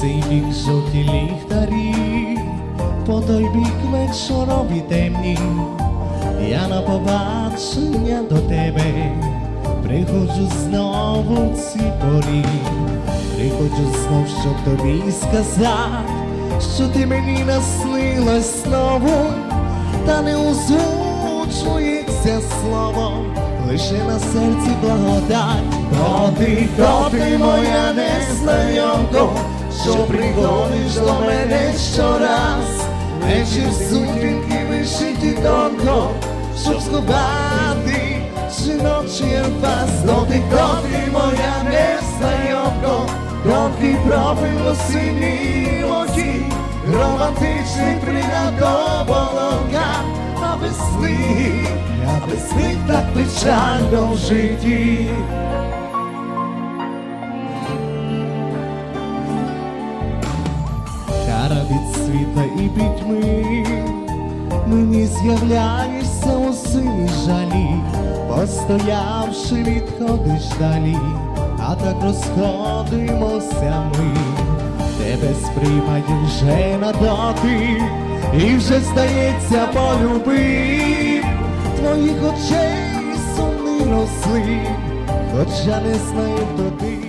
цей бік жовті ліхтарі, по той бік вечорові темні, я на побачення до тебе приходжу знову ці порі, приходжу знов, щоб тобі сказати, що ти мені наснилась знову, та не озвучується слово, лише на серці благодать. То ти, то ти моя незнайомко, що приходиш до мене щораз, вечір сутінки вишиті тонко, щоб сховати жіночий вас. Ти, то ти моя незнайомко, тонкий профіль синій очі, романтичний пригад до волока, а без них, а без них так печально в житті. Кара від світла і пітьми, мені з'являєшся у синій жалі, постоявши, відходиш далі, а так розходимося ми, тебе сприймаю вже на доти, і вже здається полюбив. Твоїх очей сумний росли, хоча не знаю ти.